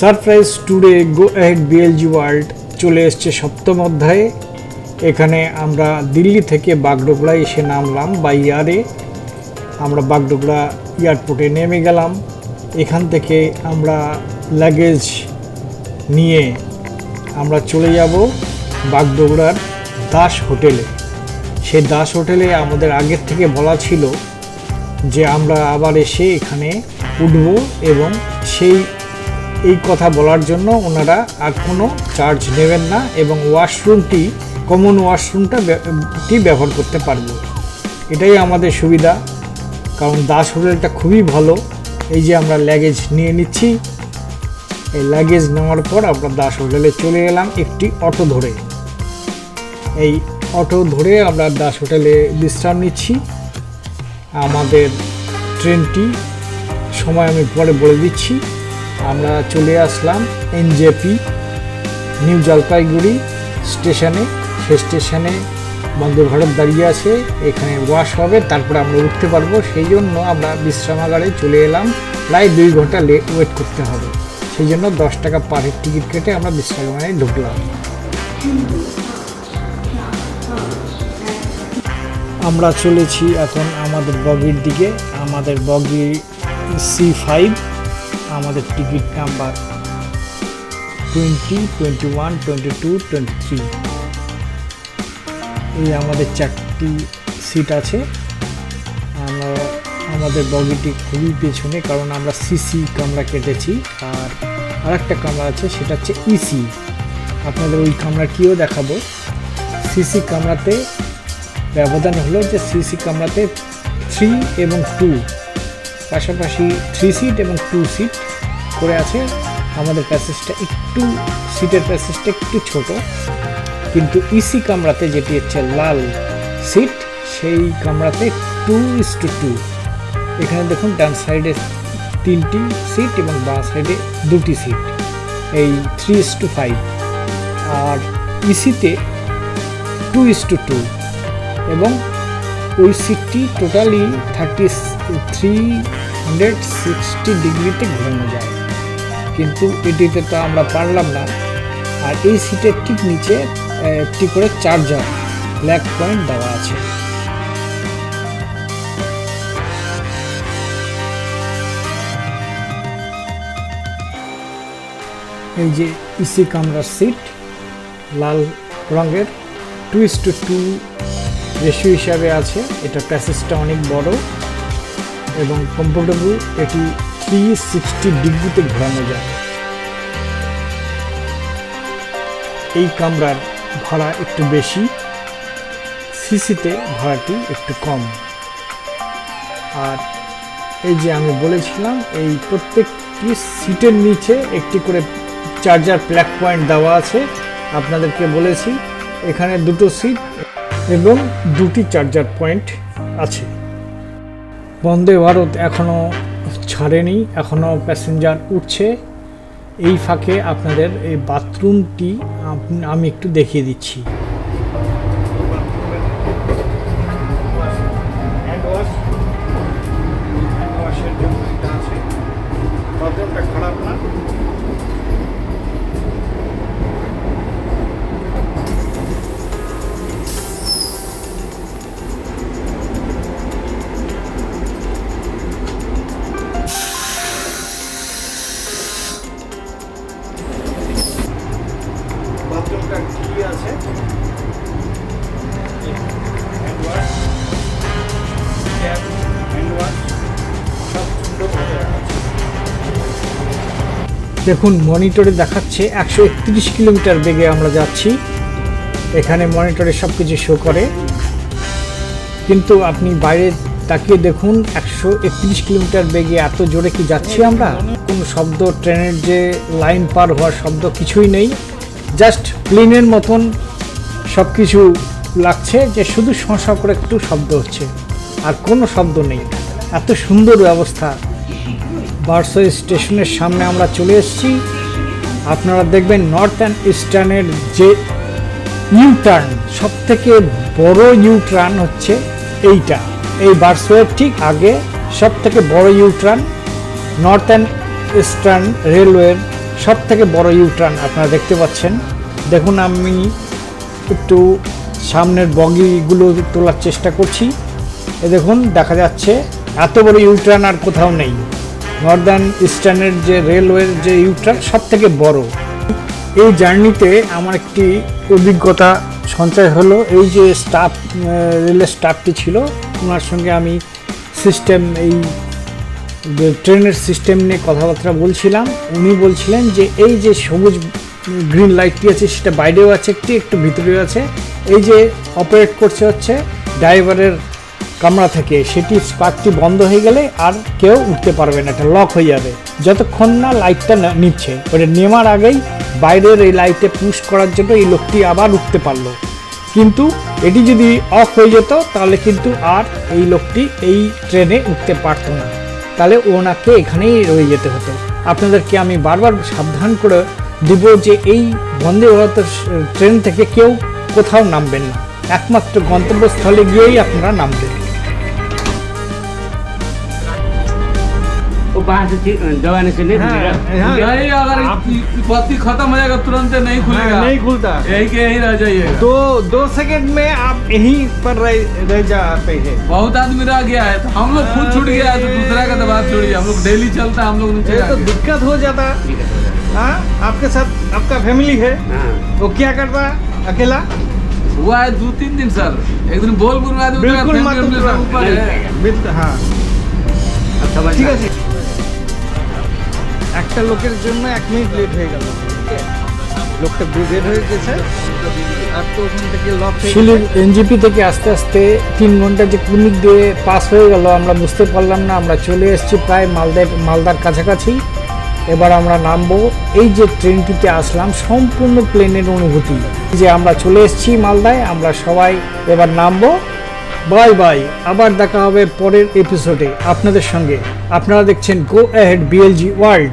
Surprise today go ahead BLG world চলে এসছে সপ্তম অধ্যায়ে। এখানে আমরা দিল্লি থেকে বাগডোগরায় এসে নামলাম বা ইয়ারে আমরা বাগডোগরা এয়ারপোর্টে নেমে গেলাম। এখান থেকে আমরা লাগেজ নিয়ে আমরা চলে যাব বাগডোগরার দাস হোটেলে। সেই দাস হোটেলে আমাদের আগের থেকে বলা ছিল যে আমরা আবার এসে এখানে উঠব এবং সেই এই কথা বলার জন্য ওনারা আর কোনো চার্জ নেবেন না এবং ওয়াশরুমটি কমন ওয়াশরুমটা টি ব্যবহার করতে পারব। এটাই আমাদের সুবিধা। কারণ দাস হোটেলটা খুবই ভালো। এই যে আমরা লাগেজ নিয়ে নিচ্ছি। এই লাগেজ নেওয়ার পর আমরা দাস হোটেলে চলে এলাম একটি অটো ধরে। এই অটো ধরে আমরা দাস হোটেলে বিশ্রাম নিচ্ছি। আমাদের ট্রেনটি সময় আমি পরে বলে দিচ্ছি। আমরা চলে আসলাম এনজেপি, নিউ জলপাইগুড়ি স্টেশনে। সে স্টেশনে বন্দে ভারত দাঁড়িয়ে আছে, এখানে ওয়াশ হবে, তারপরে আমরা উঠতে পারব। সেই জন্য আমরা বিশ্রামাগারে চলে এলাম। প্রায় দুই ঘণ্টা লে ওয়েট করতে হবে। সেই জন্য দশ টাকা পার হেড টিকিট কেটে আমরা বিশ্রামাগারে ঢুকলাম। আমরা চলেছি এখন আমাদের বগির দিকে। আমাদের বগি সি ফাইভ আমাদের ticket number twenty twenty one twenty two twenty three এই আমাদের চারটি সিট আছে। আমরা, আমাদের বগিটি খুবই পেছনে, কারণ আমরা সিসি কামরা কেটেছি। আর আরেকটা কামরা আছে, সেটা হচ্ছে ইসি আপনাদের ওই কামরাটিও দেখাবো। সিসি কামরাতে ব্যবধান হলো যে সিসি কামরাতে থ্রি এবং টু পাশাপাশি থ্রি সিট এবং টু সিট করে আছে। আমাদের প্যাসেজটা একটু সিটের প্যাসেজটা একটু ছোট। কিন্তু ইসি কামরাতে যেটি হচ্ছে লাল সিট সেই কামরাতে টু ইস টু টু এখানে দেখুন ডান সাইডে তিনটি সিট এবং বাঁ সাইডে দুটি সিট এই থ্রি ইস টু ফাইভ আর ইসিতে টু ইস টু টু এবং ওই সিটটি totally thirty three hundred sixty ডিগ্রিতে ঘোরানো যায়। কিন্তু এটিতে তো আমরা পারলাম না। আর এই সিটের ঠিক নিচে একটি করে চার্জার ব্ল্যাক পয়েন্ট দেওয়া আছে। এই যে ইসি কামরার সিট লাল রঙের টু টু টু রেশিও হিসাবে আছে। এটা প্যাসেজটা অনেক বড় এবং কমফোর্টেবল এটি থ্রি সিক্সটি ডিগ্রিতে ঘোরানো যায়। এই কামরার ভাড়া একটু বেশি, সিসিতে ভাড়াটি একটু কম। আর এই যে আমি বলেছিলাম, এই প্রত্যেকটি সিটের নিচে একটি করে চার্জার প্ল্যাক পয়েন্ট দেওয়া আছে। আপনাদেরকে বলেছি, এখানে দুটো সিট এবং দুটি চার্জার পয়েন্ট আছে। বন্দে ভারত এখনও ছাড়েনি এখনও প্যাসেঞ্জার উঠছে। এই ফাঁকে আপনাদের এই বাথরুমটি আমি একটু দেখিয়ে দিচ্ছি। খারাপ না। দেখুন, মনিটরে দেখাচ্ছে একশো একত্রিশ কিলোমিটার বেগে আমরা যাচ্ছি। এখানে মনিটরে সব কিছু শো করে। কিন্তু আপনি বাইরে তাকিয়ে দেখুন, একশো একত্রিশ কিলোমিটার বেগে এত জোরে কি যাচ্ছি আমরা? কোনো শব্দ, ট্রেনের যে লাইন পার হওয়ার শব্দ কিছুই নেই। জাস্ট প্লেনের মতন সব কিছু লাগছে যে শুধু শশা করে একটু শব্দ হচ্ছে। আর কোনো শব্দ নেই। এত সুন্দর ব্যবস্থা। বার্সো স্টেশনের সামনে আমরা চলে এসেছি। আপনারা দেখবেন নর্থ অ্যান্ড ইস্টার্নের যে ইউ টার্ন সব থেকে বড় ইউ টার্ন হচ্ছে এইটা। এই বার্সোয়ের ঠিক আগে সব থেকে বড় U turn north and eastern রেলওয়ের সব থেকে বড় ইউটার্ন আপনারা দেখতে পাচ্ছেন। দেখুন আমি একটু সামনের বগিগুলো তোলার চেষ্টা করছি। এ দেখুন, দেখা যাচ্ছে এত বড় ইউটার্ন আর কোথাও নেই। নর্দার্ন ইস্টার্নের যে রেলওয়ের যে ইউটার্ন সব থেকে বড়। এই জার্নিতে আমার একটি অভিজ্ঞতা সঞ্চয় হলো, এই যে স্টাফ রেলের স্টাফটি ছিল, ওনার সঙ্গে আমি সিস্টেম, এই ট্রেনের সিস্টেম নিয়ে কথাবার্তা বলছিলাম। উনি বলছিলেন যে এই যে সবুজ গ্রিন লাইটটি আছে, সেটা বাইরেও আছে, একটি একটু ভিতরেও আছে। এই যে অপারেট করছে হচ্ছে, ড্রাইভারের কামরা থেকে, সেটি স্পার্কটি বন্ধ হয়ে গেলে আর কেউ উঠতে পারবে না, এটা লক হয়ে যাবে। যতক্ষণ না লাইটটা নিচ্ছে, ওটা নেমার আগেই বাইরের এই লাইটে পুশ করার জন্য এই লোকটি আবার উঠতে পারল। কিন্তু এটি যদি অফ হয়ে যেত, তাহলে কিন্তু আর এই লোকটি এই ট্রেনে উঠতে পারতো না। তাহলে ওনাকে এখানেই রয়ে যেতে হতো। আপনাদেরকে আমি বারবার সাবধান করে দিব যে এই বন্দে ভারত ট্রেন থেকে কেউ কোথাও নামবেন না। একমাত্র গন্তব্যস্থলে গিয়েই আপনারা নামবেন। वो बाहर से दबाने से नहीं खुलेगा नहीं अगर बत्ती खत्म हो जाएगा तुरंत नहीं खुलेगा। नहीं खुलता। यही के यही रह जाइएगा। दो दो सेकंड में आप यहीं पर रह, रह जाते हैं। बहुत आदमी रह गया है तो हम लोग खुद छूट गया है तो दूसरा का दबा छोड़िए हम लोग डेली चलता है हम लोग नीचे तो दिक्कत हो जाता। हाँ आपके साथ आपका फैमिली है। हाँ। वो क्या करता? है अकेला? हुआ है दो तीन दिन सर। एक दिन बोल उतरा, बिल्कुल ऊपर है। बिल्कुल हाँ। একটা লোকের জন্য এক মিনিট লেট হয়ে গেল। লোকটা বের হয়ে গেছে। আর তো ওখান থেকে লক এনজিপি থেকে আস্তে আস্তে তিন ঘণ্টা যে ক্লিনিক দিয়ে পাস হয়ে গেল, আমরা বুঝতে পারলাম না। আমরা চলে এসেছি প্রায় মালদায়, মালদার কাছাকাছি। এবার আমরা নামবো। এই যে ট্রেনটিতে আসলাম, সম্পূর্ণ প্লেনের অনুভূতি। যে আমরা চলে এসেছি মালদায়, আমরা সবাই এবার নামবো। বাই বাই আবার দেখা হবে পরের এপিসোডে আপনাদের সঙ্গে। আপনারা দেখছেন গো অ্যাহেড বিএলজি ওয়ার্ল্ড